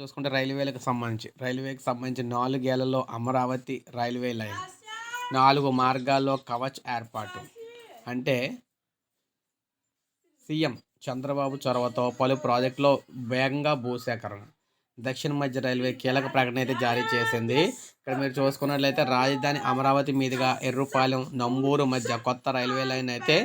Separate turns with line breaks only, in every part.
చూసుకుంటే రైల్వేలకు సంబంధించి రైల్వేకి సంబంధించి నాలుగేళ్ళలో అమరావతి రైల్వే లైన్ నాలుగు మార్గాల్లో కవచ్ ఏర్పాటు. అంటే సీఎం చంద్రబాబు చొరవతో పలు ప్రాజెక్టులో వేగంగా భూసేకరణ. దక్షిణ మధ్య రైల్వే కీలక ప్రకటన అయితే జారీ చేసింది. ఇక్కడ మీరు చూసుకున్నట్లయితే రాజధాని అమరావతి మీదుగా ఎర్రుపాలెం నంబూరు మధ్య కొత్త రైల్వే లైన్ అయితే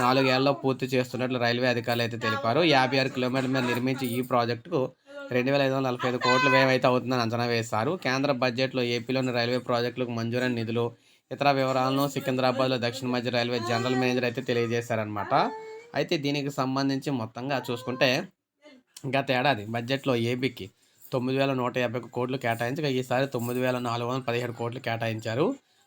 నాలుగేళ్ళలో పూర్తి చేస్తున్నట్లు రైల్వే అధికారులు అయితే తెలిపారు. యాభై ఆరు కిలోమీటర్ల మీద నిర్మించి ఈ ప్రాజెక్టుకు రెండు వేల ఐదు వందల నలభై ఐదు కోట్ల వ్యయం అయితే అవుతుందని అంచనా వేశారు. కేంద్ర బడ్జెట్లో ఏపీలోని రైల్వే ప్రాజెక్టులకు మంజూరైన నిధులు ఇతర వివరాలను సికింద్రాబాద్లో దక్షిణ మధ్య రైల్వే జనరల్ మేనేజర్ అయితే తెలియజేశారనమాట అయితే దీనికి సంబంధించి మొత్తంగా చూసుకుంటే గత ఏడాది బడ్జెట్లో ఏపీకి తొమ్మిది వేల నూట యాభై కోట్లు కేటాయించగా ఈసారి తొమ్మిది వేల నాలుగు వందల పదిహేడు కోట్లు కేటాయించారు.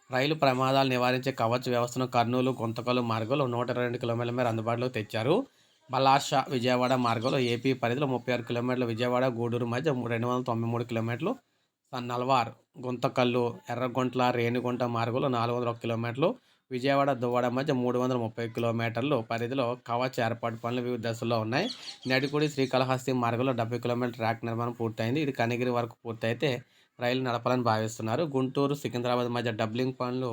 రైలు ప్రమాదాలు నివారించే కవచ వ్యవస్థను కర్నూలు గుంతకలు మార్గంలో నూట ఇరవై రెండు కిలోమీటర్ల మేర అందుబాటులోకి తెచ్చారు. బలార్షా విజయవాడ మార్గంలో ఏపీ పరిధిలో ముప్పై ఆరు కిలోమీటర్లు విజయవాడ గూడూరు మధ్య రెండు వందల తొంభై మూడు కిలోమీటర్లు సన్నల్వార్ గుంతకల్లు ఎర్రగుంట్ల రేణిగుంట మార్గంలో నాలుగు వందల ఒక కిలోమీటర్లు విజయవాడ దువ్వాడ మధ్య మూడు వందల ముప్పై కిలోమీటర్లు పరిధిలో కవచ్ ఏర్పాటు పనులు వివిధ దశల్లో ఉన్నాయి. నడికుడి శ్రీకాళహస్తి మార్గంలో డెబ్బై కిలోమీటర్ ట్రాక్ నిర్మాణం పూర్తయింది. ఇది కనిగిరి వరకు పూర్తయితే రైలు నడపాలని భావిస్తున్నారు. గుంటూరు సికింద్రాబాద్ మధ్య డబ్లింగ్ పనులు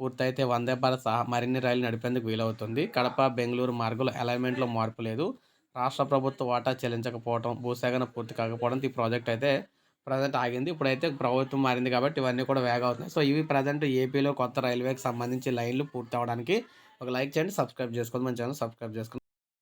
పూర్తయితే వందే భారత్ సహా మరిన్ని రైలు నడిపేందుకు వీలవుతుంది. కడప బెంగళూరు మార్గంలో అలైన్మెంట్లో మార్పు లేదు. రాష్ట్ర ప్రభుత్వ వాటా చెల్లించకపోవడం భూసేకరణ పూర్తి కాకపోవడంతో ఈ ప్రాజెక్ట్ అయితే ప్రజెంట్ ఆగింది. ఇప్పుడైతే ప్రభుత్వం మారింది కాబట్టి ఇవన్నీ కూడా వేగ అవుతున్నాయి. సో ఇవి ప్రజెంట్ ఏపీలో కొత్త రైల్వేకి సంబంధించి లైన్లు పూర్తి అవడానికి ఒక లైక్ చేయండి సబ్స్క్రైబ్ చేసుకోండి మన ఛానల్ సబ్స్క్రైబ్ చేసుకోండి.